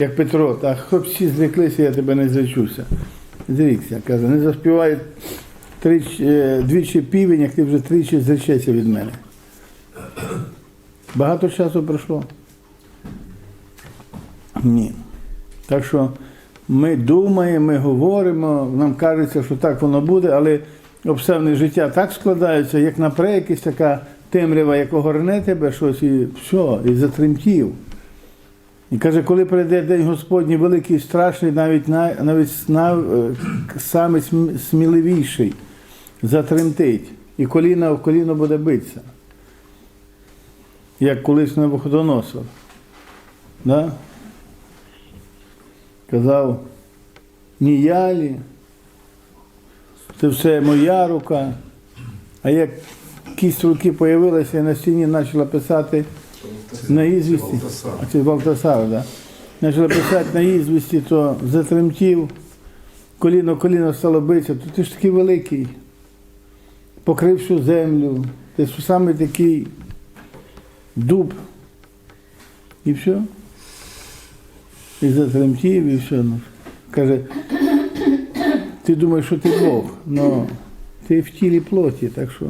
Як Петро, та хоч всі зреклися, я тебе не зречуся. Зрікся, каже, не заспіває е, двічі півень, як ти вже тричі зречешся від мене. Багато часу пройшло? Ні. Так що ми думаємо, ми говоримо, нам кажеться, що так воно буде, але обставини життя так складаються, як напре якась така темрява, як огорне тебе щось, і все, і затремтів. І каже, коли прийде День Господній великий, і страшний, навіть, на- навіть е, саме сміливіший затремтить, і коліна в коліно буде битися. Як колись Навуходоносор. Да? Казав, ні я лі, це все моя рука. А як кість руки з'явилася і на стіні почала писати на ізвісті, а це Балтасар, да? почала писати на ізвісті, то затремтів, коліно коліно стало битися, то ти ж такий великий, покрив всю землю, ти ж саме такий дуб. І все. І затремтів, і все. Ну. Каже, ти думаєш, що ти Бог, але ти в тілі плоті, так що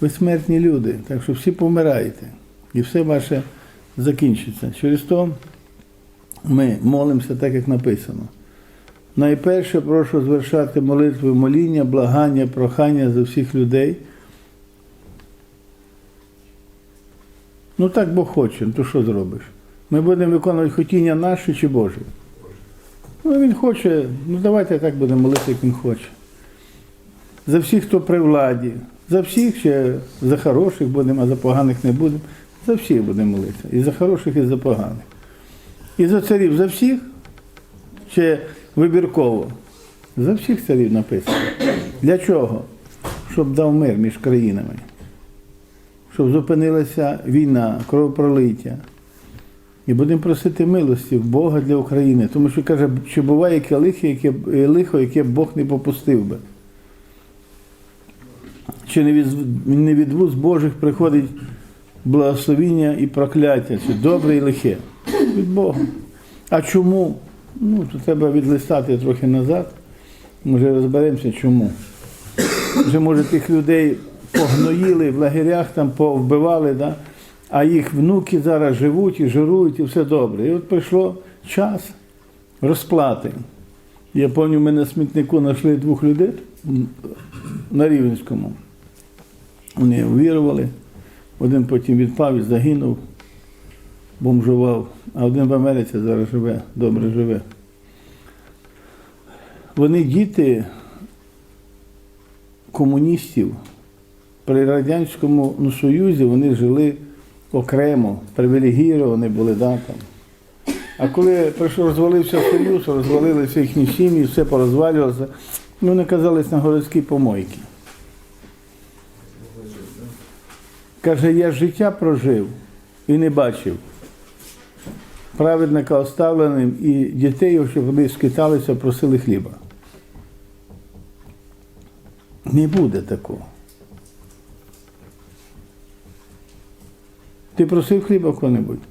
ви смертні люди, так що всі помираєте. І все ваше закінчиться. Через то ми молимося так, як написано. Найперше прошу звершати молитви, моління, благання, прохання за всіх людей. Ну так Бог хоче, то що зробиш? Ми будемо виконувати хотіння наше чи Боже? Ну, він хоче, ну давайте так будемо молитися, як він хоче. За всіх, хто при владі, за всіх ще за хороших будемо, а за поганих не будемо. За всіх будемо молитися. І за хороших, і за поганих. І за царів за всіх, чи вибірково? За всіх царів написано. Для чого? Щоб дав мир між країнами. Щоб зупинилася війна, кровопролиття. І будемо просити милості в Бога для України. Тому що каже, чи буває яке лихо, яке, е, лихо, яке Бог не попустив би. Чи не від, не від вуз Божих приходить благословіння і прокляття, чи добре і лихе? Від Бога. А чому? Ну, то треба відлистати трохи назад. Може розберемося, чому. Вже, може, тих людей погноїли в лагерях, там повбивали, да? а їх внуки зараз живуть і жирують, і все добре. І от прийшло час розплати. Я пам'ятаю, ми на смітнику знайшли двох людей на Рівненському. Вони увірували, один потім відпав і загинув, бомжував, а один в Америці зараз живе, добре живе. Вони діти комуністів при Радянському ну, Союзі вони жили окремо, привілегіровані були да, там. А коли прийшов, розвалився Союз, розвалилися їхні сім'ї, все порозвалювалося, вони казались на городській помойці. Каже, я життя прожив і не бачив. Праведника оставленим і дітей, щоб вони скиталися, просили хліба. Не буде такого. Ти просив хліба коли-небудь?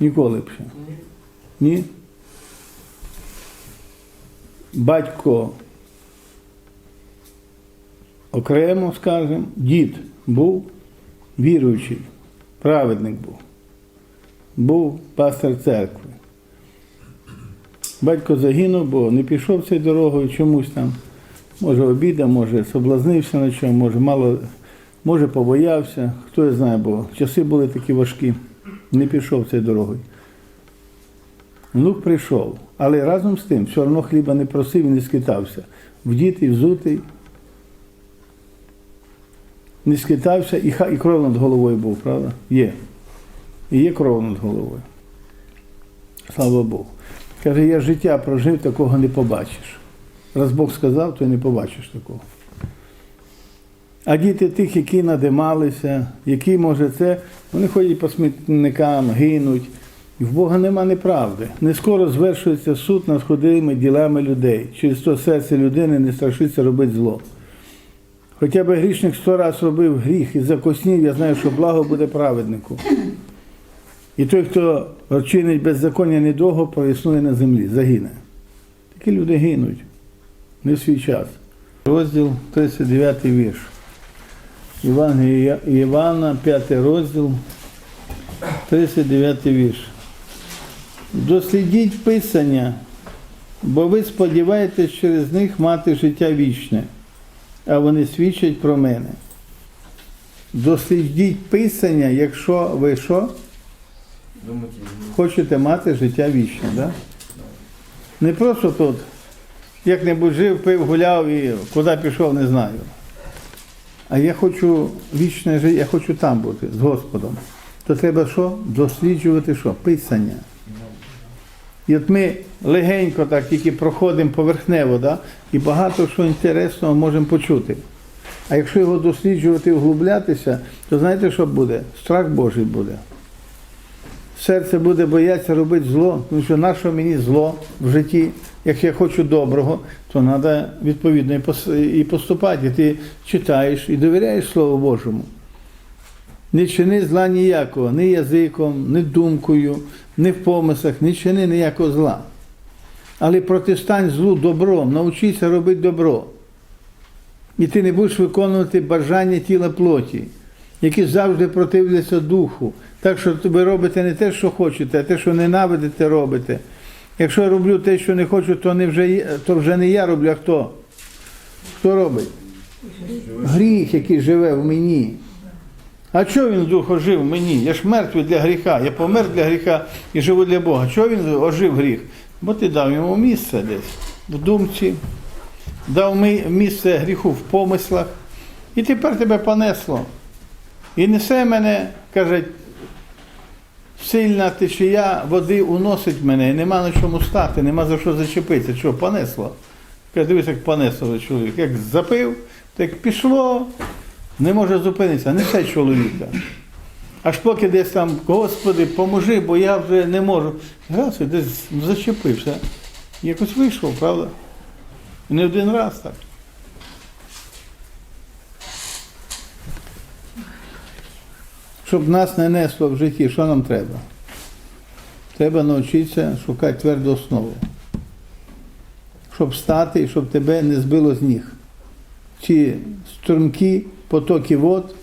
Ніколи б ще. Ні? Батько окремо скажемо, дід був віруючий, праведник був, був пастор церкви. Батько загинув, бо не пішов цією дорогою чомусь там. Може обіда, може соблазнився на чому, може мало, може побоявся, хто я знає, бо часи були такі важкі, не пішов цією дорогою. Внук прийшов, але разом з тим все одно хліба не просив і не скитався. Вдітий, взутий, не скитався і, ха- і кров над головою був, правда? Є. І є кров над головою. Слава Богу. Каже, я життя прожив, такого не побачиш. Раз Бог сказав, то не побачиш такого. А діти тих, які надималися, які, може, це, вони ходять по смітникам, гинуть. І в Бога нема неправди. Не скоро звершується суд над ходими ділами людей. Через то серце людини не страшиться робити зло. Хоча б грішник сто раз робив гріх і закоснів, я знаю, що благо буде праведнику. І той, хто чинить беззаконня недовго, проіснує на землі, загине. Такі люди гинуть не в свій час. Розділ 39 вірш. Євангелія Івана, 5 розділ, 39 вірш. Дослідіть Писання, бо ви сподіваєтесь через них мати життя вічне, а вони свідчать про мене. Дослідіть Писання, якщо ви що? Хочете мати життя вічне. Да? Не просто тут як-небудь жив, пив, гуляв і куди пішов, не знаю. А я хочу вічне життя, я хочу там бути з Господом. То треба що? Досліджувати що? Писання. І от ми легенько так тільки проходимо поверхнево, да? і багато що інтересного можемо почути. А якщо його досліджувати і углублятися, то знаєте, що буде? Страх Божий буде серце буде боятися робити зло, тому що на що мені зло в житті, якщо я хочу доброго, то треба відповідно і поступати. І ти читаєш і довіряєш Слову Божому. Не чини зла ніякого, ні язиком, ні думкою, ні в помислах, не чини ніякого зла. Але протистань злу добром, навчися робити добро. І ти не будеш виконувати бажання тіла плоті, які завжди противляться духу. Так що ви робите не те, що хочете, а те, що ненавидите, робите. Якщо я роблю те, що не хочу, то не вже, то вже не я роблю, а хто? Хто робить? Гріх, який живе в мені. А чого він дух ожив мені? Я ж мертвий для гріха. Я помер для гріха і живу для Бога. Чого він ожив гріх? Бо ти дав йому місце десь в думці, дав місце гріху в помислах. І тепер тебе понесло. І несе мене, каже, сильна течія води уносить мене, і нема на чому стати, нема за що зачепитися. Що, понесло? Каже, дивись, як понесло чоловік. Як запив, так пішло, не може зупинитися, несе чоловіка. Аж поки десь там, Господи, поможи, бо я вже не можу. Раз, і десь зачепився. Якось вийшов, правда? Не один раз так. Щоб нас не несло в житті, що нам треба? Треба навчитися шукати тверду основу. Щоб стати щоб тебе не збило з ніг. Ці струмкі потоки вод,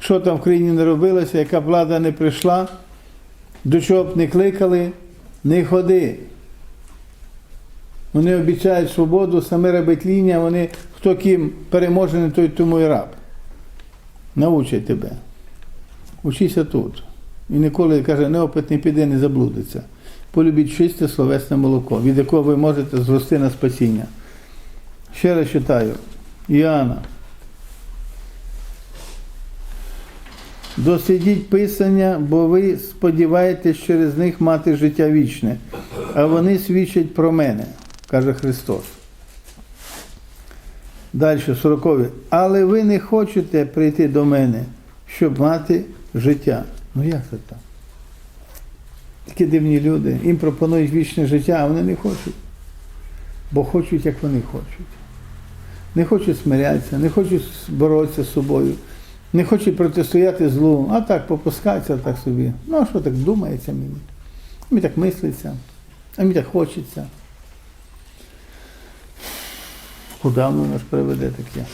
що там в країні не робилося, яка влада не прийшла, до чого б не кликали, не ходи. Вони обіцяють свободу, саме рабитління, вони хто ким переможений, той тому і раб. Научать тебе. Учися тут. І ніколи каже, неопитний піде, не заблудиться. Полюбіть чисте словесне молоко, від якого ви можете зрости на спасіння. Ще раз читаю. Іоанна. Дослідіть Писання, бо ви сподіваєтесь через них мати життя вічне, а вони свідчать про мене, каже Христос. Далі, сорокові. Але ви не хочете прийти до мене, щоб мати життя. Ну як це так? Такі дивні люди. Їм пропонують вічне життя, а вони не хочуть. Бо хочуть, як вони хочуть. Не хочуть смирятися, не хочуть боротися з собою, не хочуть протистояти злу, а так попускаються так собі. Ну, а що так думається мені? А Мені так мислиться, а мені так хочеться. Куди воно нас приведе таке?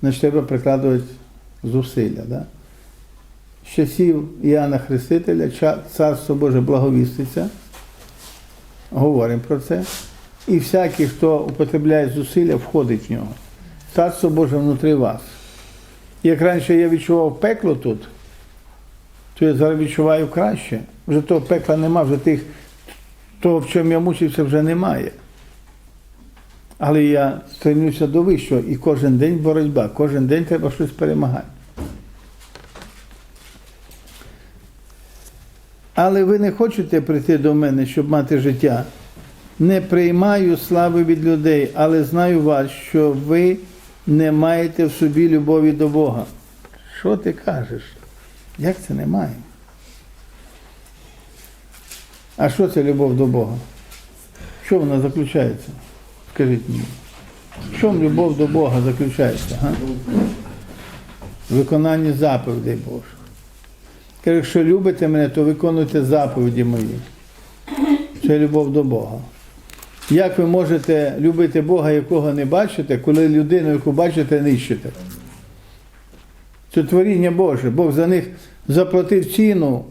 Значить, треба прикладувати зусилля. Да? З часів Іоанна Хрестителя Царство Боже благовіститься. Говоримо про це. І всякий, хто употребляє зусилля, входить в нього. Царство Боже внутрі вас. Як раніше я відчував пекло тут, то я зараз відчуваю краще. Вже того пекла нема, вже тих, того, в чому я мучився, вже немає. Але я стремлюся до вищого, і кожен день боротьба, кожен день треба щось перемагати. Але ви не хочете прийти до мене, щоб мати життя. Не приймаю слави від людей, але знаю вас, що ви не маєте в собі любові до Бога. Що ти кажеш? Як це немає? А що це любов до Бога? Що вона заключається? Скажіть мені. В чому любов до Бога заключається? Га? В виконанні заповідей Божих. Якщо любите мене, то виконуйте заповіді мої. Це любов до Бога. Як ви можете любити Бога, якого не бачите, коли людину, яку бачите, нищите? Це творіння Боже. Бог за них заплатив ціну,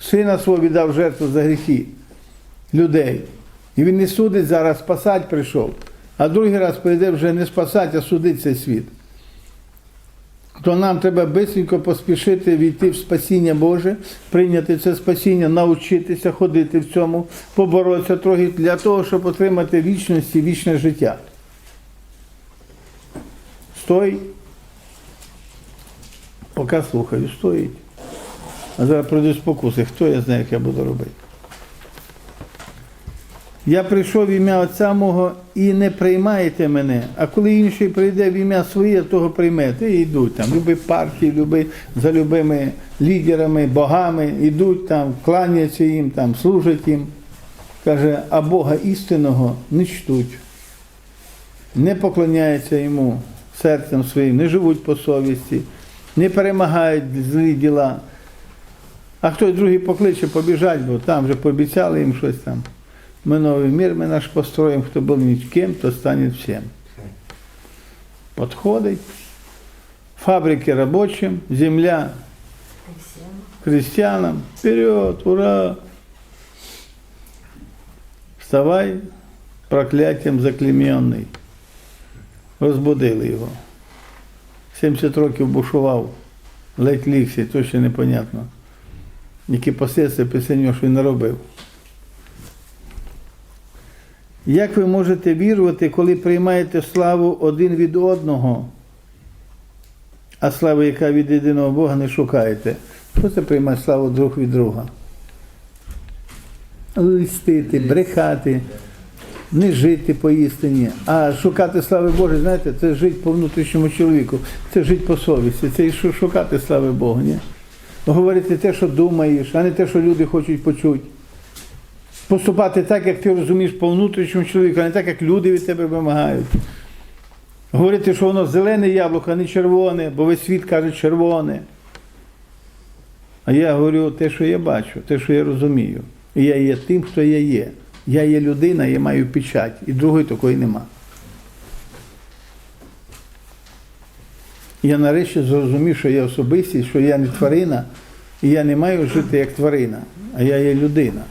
сина свого віддав жертву за гріхи людей. І він не судить зараз, спасати прийшов. А другий раз прийде вже не спасати, а судить цей світ. То нам треба бисенько поспішити війти в спасіння Боже, прийняти це спасіння, навчитися ходити в цьому, поборотися трохи для того, щоб отримати вічність і вічне життя. Стой. Поки слухаю, стоїть. А зараз пройду спокуси. Хто я знає, як я буду робити? Я прийшов в ім'я Отця мого і не приймаєте мене. А коли інший прийде в ім'я своє, того приймете. І йдуть там. Люби партії, люби за любими лідерами, богами, йдуть там, кланяться їм, там, служать їм. Каже, а Бога істинного не чтуть, не поклоняються йому серцем своїм, не живуть по совісті, не перемагають злі діла. А хтось другий покличе побіжать, бо там вже пообіцяли їм щось там Мы новый мир, мы наш построим, кто был никем, то станет всем. Подходит. Фабрики рабочим, земля крестьянам. Вперед, ура! Вставай, прокляттям заклеймений. Розбудили його. 70 років бушував, ледь лігся, то ще непонятно. Які последствия після нього що він наробив. Як ви можете вірувати, коли приймаєте славу один від одного, а славу, яка від єдиного Бога, не шукаєте? Що це приймати славу друг від друга? Листити, брехати, не жити по істині, а шукати слави Божої, знаєте, це жити по внутрішньому чоловіку, це жити по совісті, це і шукати слави Бога, ні? Говорити те, що думаєш, а не те, що люди хочуть почути поступати так, як ти розумієш по внутрішньому чоловіку, а не так, як люди від тебе вимагають. Говорити, що воно зелене яблуко, а не червоне, бо весь світ каже червоне. А я говорю те, що я бачу, те, що я розумію. І я є тим, хто я є. Я є людина, я маю печать, і другої такої нема. Я нарешті зрозумів, що я особистість, що я не тварина, і я не маю жити як тварина, а я є людина.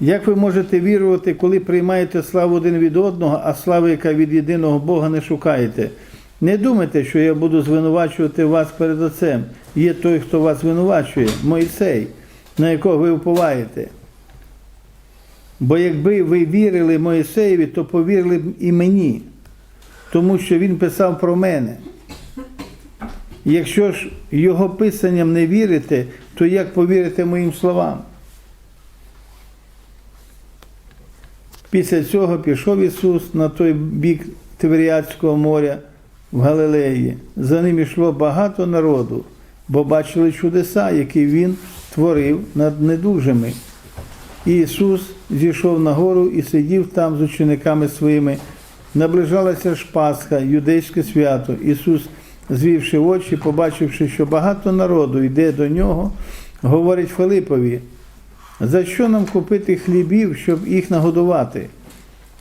Як ви можете вірувати, коли приймаєте славу один від одного, а слави, яка від єдиного Бога не шукаєте? Не думайте, що я буду звинувачувати вас перед Отцем. Є той, хто вас звинувачує, Мойсей, на якого ви уповаєте. Бо якби ви вірили Моїсеєві, то повірили б і мені, тому що він писав про мене. Якщо ж його писанням не вірите, то як повірите моїм словам? Після цього пішов Ісус на той бік Тиверіадського моря в Галилеї. За ним йшло багато народу, бо бачили чудеса, які Він творив над недужими. І Ісус зійшов на гору і сидів там з учениками своїми. Наближалася ж Пасха, юдейське свято. Ісус, звівши очі, побачивши, що багато народу йде до нього, говорить Филипові, за що нам купити хлібів, щоб їх нагодувати?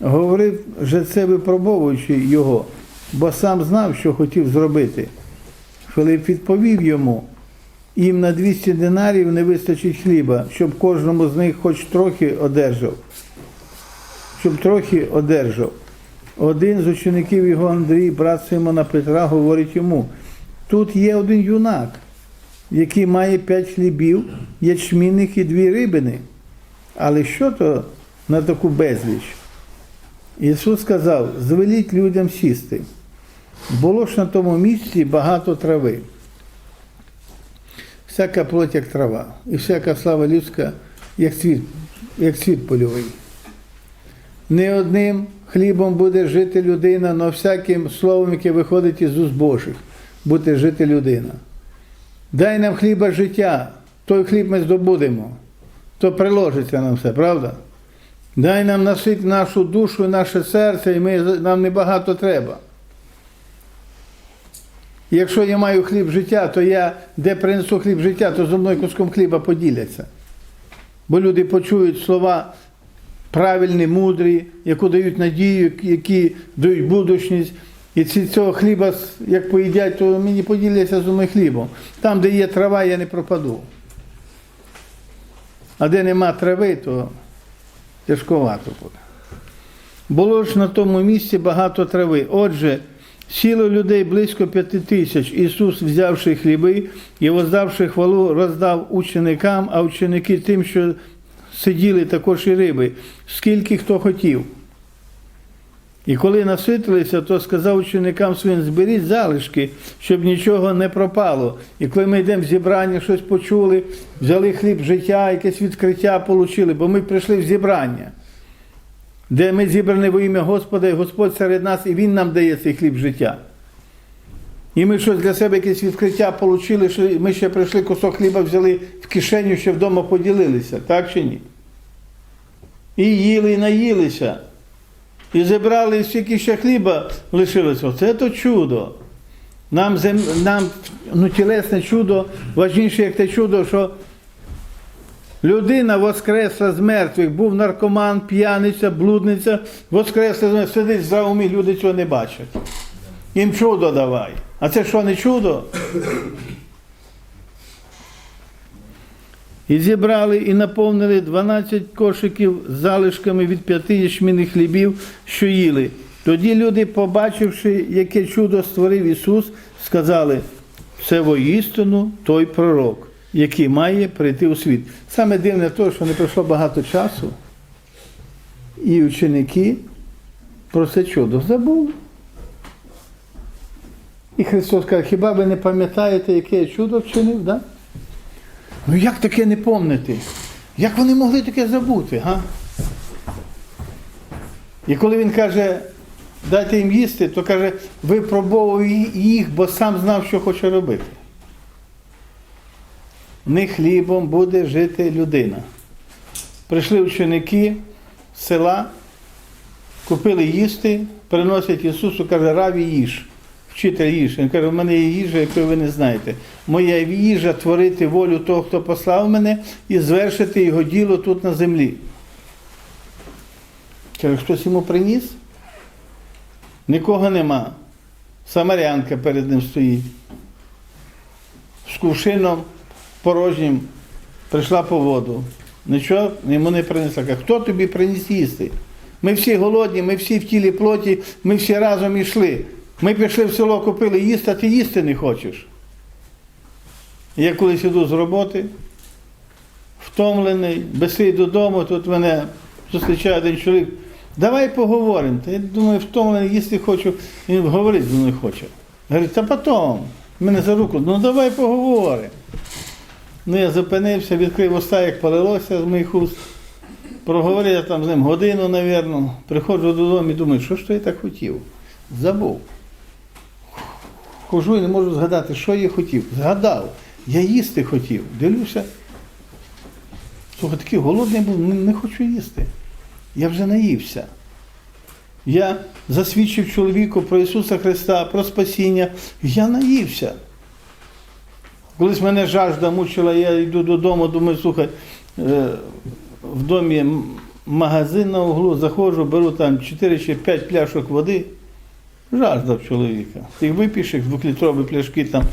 Говорив же це випробовуючи його, бо сам знав, що хотів зробити. Филип відповів йому, їм на 200 динарів не вистачить хліба, щоб кожному з них хоч трохи одержав. Щоб трохи одержав. Один з учеників його Андрій, брат Симона Петра, говорить йому: тут є один юнак, який має п'ять хлібів, ячмінних і дві рибини. Але що то на таку безліч? Ісус сказав: звеліть людям сісти. Було ж на тому місці багато трави. Всяка плоть, як трава, і всяка слава людська, як цвіт, як цвіт польовий. Не одним хлібом буде жити людина, але всяким словом, яке виходить із уст Божих, буде жити людина. Дай нам хліба життя, той хліб ми здобудемо, то приложиться нам все, правда? Дай нам насить нашу душу наше серце, і ми, нам небагато треба. Якщо я маю хліб життя, то я де принесу хліб життя, то зо мною куском хліба поділяться. Бо люди почують слова правильні, мудрі, яку дають надію, які дають будучність. І ці цього хліба, як поїдять, то мені поділяться з мною хлібом. Там, де є трава, я не пропаду. А де нема трави, то тяжковато буде. Було ж на тому місці багато трави. Отже, сіло людей близько п'яти тисяч. Ісус, взявши хліби і воздавши хвалу, роздав ученикам, а ученики тим, що сиділи також і риби, скільки хто хотів. І коли наситилися, то сказав ученикам своїм, зберіть залишки, щоб нічого не пропало. І коли ми йдемо в зібрання, щось почули, взяли хліб життя, якесь відкриття отримали, бо ми прийшли в зібрання, де ми зібрані во ім'я Господа, і Господь серед нас, і Він нам дає цей хліб життя. І ми щось для себе якесь відкриття отримали, що ми ще прийшли кусок хліба, взяли в кишеню, ще вдома поділилися, так чи ні? І їли, і наїлися. І зібрали стільки ще хліба лишилося. Це то чудо. Нам, зем... нам ну, тілесне чудо важніше, як те чудо, що людина воскресла з мертвих, був наркоман, п'яниця, блудниця, воскресла з мертвих, сидить за умі, люди цього не бачать. Їм чудо давай. А це що не чудо? І зібрали і наповнили 12 кошиків з залишками від п'яти ячмінних хлібів, що їли. Тоді люди, побачивши, яке чудо створив Ісус, сказали, це воістину той пророк, який має прийти у світ. Саме дивне те, що не пройшло багато часу, і ученики про це чудо забули. І Христос каже, хіба ви не пам'ятаєте, яке я чудо вчинив? Да? Ну як таке не помнити? Як вони могли таке забути? Га? І коли він каже, дайте їм їсти, то каже, випробовував їх, бо сам знав, що хоче робити. Не хлібом буде жити людина. Прийшли ученики з села, купили їсти, приносять Ісусу, каже, раві їж. Вчитель їж. Він каже, у мене є їжа, яку ви не знаєте. Моя їжа творити волю того, хто послав мене, і звершити його діло тут на землі. Каже, хтось йому приніс? Нікого нема. Самарянка перед ним стоїть. З кувшином порожнім прийшла по воду. Нічого йому не принесла. Каже, хто тобі приніс їсти? Ми всі голодні, ми всі в тілі плоті, ми всі разом йшли. Ми пішли в село, купили їсти, а ти їсти не хочеш. Я колись іду з роботи, втомлений, безсий додому, тут мене зустрічає один чоловік. Давай поговоримо. Та я думаю, втомлений, їсти хочу. Він говорить зі мною хоче. Говорить, та потім. Мене за руку, ну давай поговоримо. Ну я зупинився, відкрив уста, як полилося з моїх уст. Проговорив я там з ним годину, мабуть. Приходжу додому і думаю, що ж то я так хотів? Забув. Хожу і не можу згадати, що я хотів. Згадав. Я їсти хотів. Дивлюся. Слухай, такий голодний був, не, хочу їсти. Я вже наївся. Я засвідчив чоловіку про Ісуса Христа, про спасіння. Я наївся. Колись мене жажда мучила, я йду додому, думаю, слухай, е, в домі магазин на углу, заходжу, беру там 4 чи 5 пляшок води. Жажда в чоловіка. Ти вип'єш їх двохлітрові пляшки, там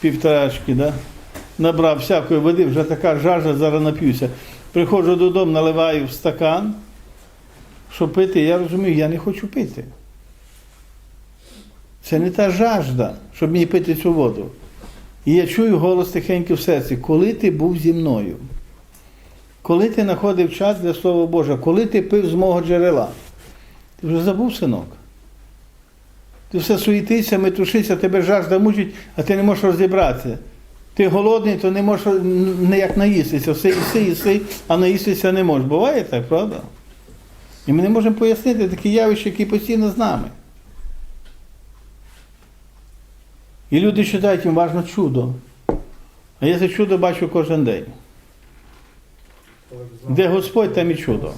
півторачки, да? набрав всякої води, вже така жажда, зараз нап'юся. Приходжу додому, наливаю в стакан, що пити, я розумію, я не хочу пити. Це не та жажда, щоб мені пити цю воду. І я чую голос тихенько в серці, коли ти був зі мною, коли ти знаходив час для Слова Божого, коли ти пив з мого джерела. Ти вже забув, синок. Ти все суєтися, метушися, тебе жажда мучить, а ти не можеш розібратися. Ти голодний, то не можеш ніяк наїстися. Все їси, їси, а наїстися не можеш. Буває так, правда? І ми не можемо пояснити такі явища, які постійно з нами. І люди вважають, їм важно чудо. А я це чудо бачу кожен день. Де Господь, там і чудо.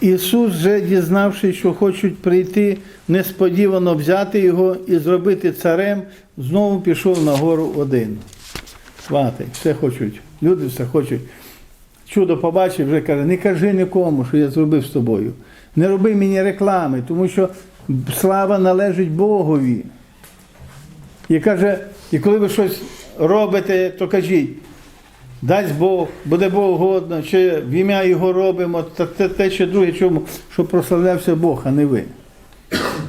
Ісус, вже дізнавшись, що хочуть прийти, несподівано взяти його і зробити царем, знову пішов на гору один. Свати, все хочуть. Люди все хочуть. Чудо побачив, вже каже, не кажи нікому, що я зробив з тобою. Не роби мені реклами, тому що слава належить Богові. І каже, і коли ви щось робите, то кажіть, дасть Бог, буде Бог угодно, чи в ім'я Його робимо, та те, те чи друге, чому, щоб прославлявся Бог, а не ви.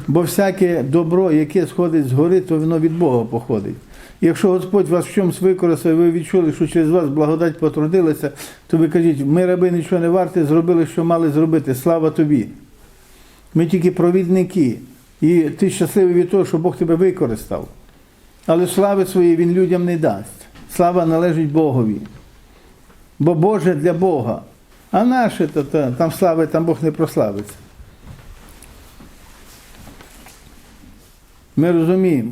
Бо всяке добро, яке сходить з гори, то воно від Бога походить. Якщо Господь вас в чомусь використав, ви відчули, що через вас благодать потрудилася, то ви кажіть, ми раби нічого не варті, зробили, що мали зробити. Слава тобі. Ми тільки провідники. І ти щасливий від того, що Бог тебе використав. Але слави своєї він людям не дасть. Слава належить Богові. Бо Боже для Бога. А наше то, то там слави, там Бог не прославиться. Ми розуміємо,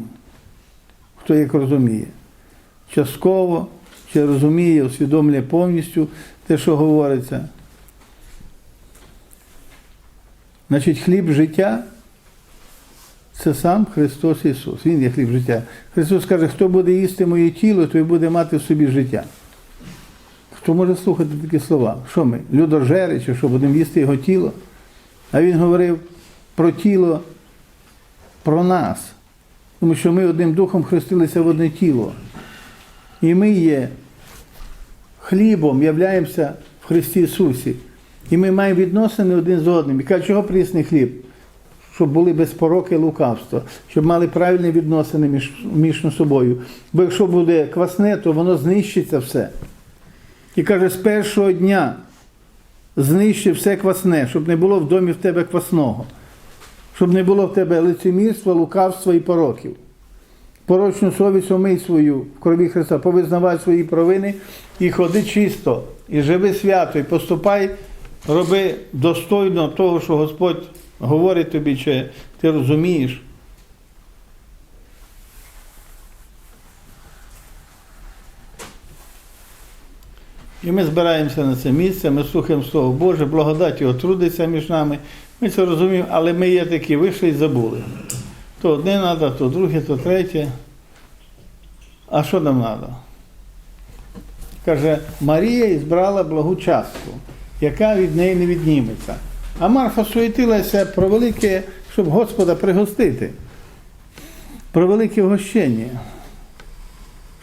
хто як розуміє. Частково, чи розуміє, усвідомлює повністю те, що говориться. Значить, хліб життя це сам Христос Ісус. Він є хліб життя. Христос каже, хто буде їсти моє тіло, той буде мати в собі життя. Хто може слухати такі слова? Що ми? Людожери, чи що будемо їсти його тіло? А він говорив про тіло, про нас. Тому що ми одним духом хрестилися в одне тіло. І ми є хлібом, являємося в Христі Ісусі. І ми маємо відносини один з одним. І каже, чого прісний хліб? Щоб були без пороки лукавства, щоб мали правильні відносини між, між собою. Бо якщо буде квасне, то воно знищиться все. І каже, з першого дня знищив все квасне, щоб не було в домі в тебе квасного, щоб не було в тебе лицемірства, лукавства і пороків. Порочну совість омий свою в крові Христа, повизнавай свої провини і ходи чисто, і живи свято, і поступай, роби достойно того, що Господь говорить тобі, чи ти розумієш. І ми збираємося на це місце, ми слухаємо Слово Боже, благодать Його трудиться між нами. Ми це розуміємо, але ми є такі, вийшли і забули. То одне треба, то друге, то третє. А що нам треба? Каже, Марія збрала благу частку, яка від неї не відніметься. А Марфа суетилася про велике, щоб Господа пригостити, про велике гощення.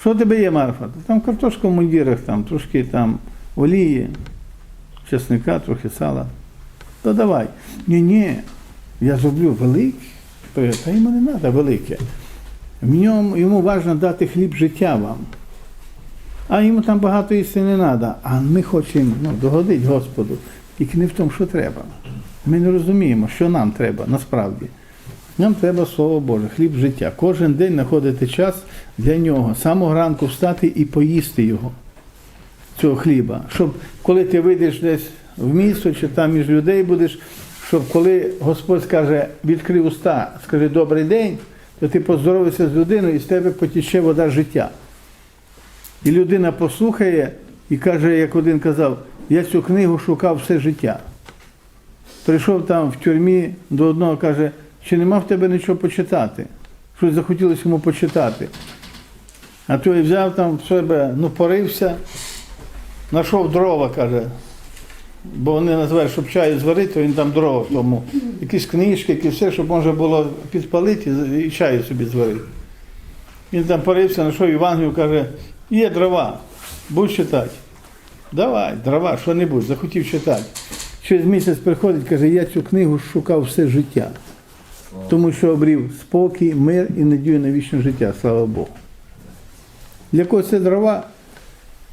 Що тебе є, Марфа? Там картошка в мундірах, там, трошки там олії, чесника, трохи сала. То давай. Ні, ні, я зроблю велике. Та йому не треба велике. В ньому йому важливо дати хліб життя вам. А йому там багато їсти не треба. А ми хочемо ну, догодити Господу. Тільки не в тому, що треба. Ми не розуміємо, що нам треба насправді. Нам треба Слово Боже, хліб життя. Кожен день знаходити час для нього, самого ранку встати і поїсти його, цього хліба. Щоб коли ти вийдеш десь в місто чи там між людей будеш, щоб коли Господь скаже, відкрий уста, скажи добрий день, то ти поздоровишся з людиною і з тебе потіче вода життя. І людина послухає і каже, як один казав, я цю книгу шукав все життя. Прийшов там в тюрмі до одного, каже, чи нема в тебе нічого почитати? Щось захотілося йому почитати. А той взяв там в себе, ну, порився, знайшов дрова, каже. Бо вони називають, щоб чаю зварити, то він там дрова в тому. Якісь книжки, якісь все, щоб можна було підпалити і чаю собі зварити. Він там порився, знайшов Євангелію, каже, є дрова, будь читати. Давай, дрова, що-небудь, захотів читати. Через місяць приходить, каже, я цю книгу шукав все життя. Тому що обрів спокій, мир і надію на вічне життя, слава Богу. Для когось це дрова,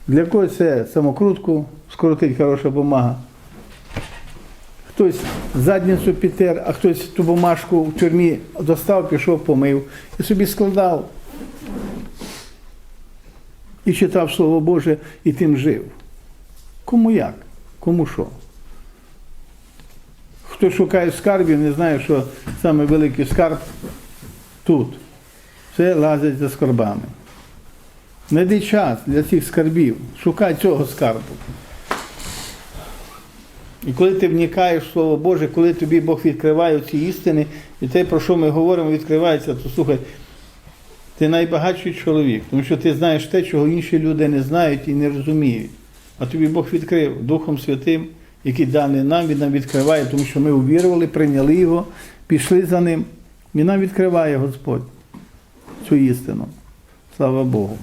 для когось це самокрутку, скоротить хороша бумага. Хтось задницю підтер, а хтось ту бумажку в тюрмі достав, пішов, помив і собі складав. І читав Слово Боже і тим жив. Кому як? Кому що? Хто шукає скарбів, не знає, що саме великий скарб тут. Це лазять за скарбами. Найди час для цих скарбів, шукай цього скарбу. І коли ти вникаєш в Слово Боже, коли тобі Бог відкриває ці істини, і те, про що ми говоримо, відкривається, то слухай, ти найбагатший чоловік, тому що ти знаєш те, чого інші люди не знають і не розуміють. А тобі Бог відкрив Духом Святим, який даний нам, він нам відкриває, тому що ми увірували, прийняли його, пішли за ним. І нам відкриває Господь цю істину. Слава Богу.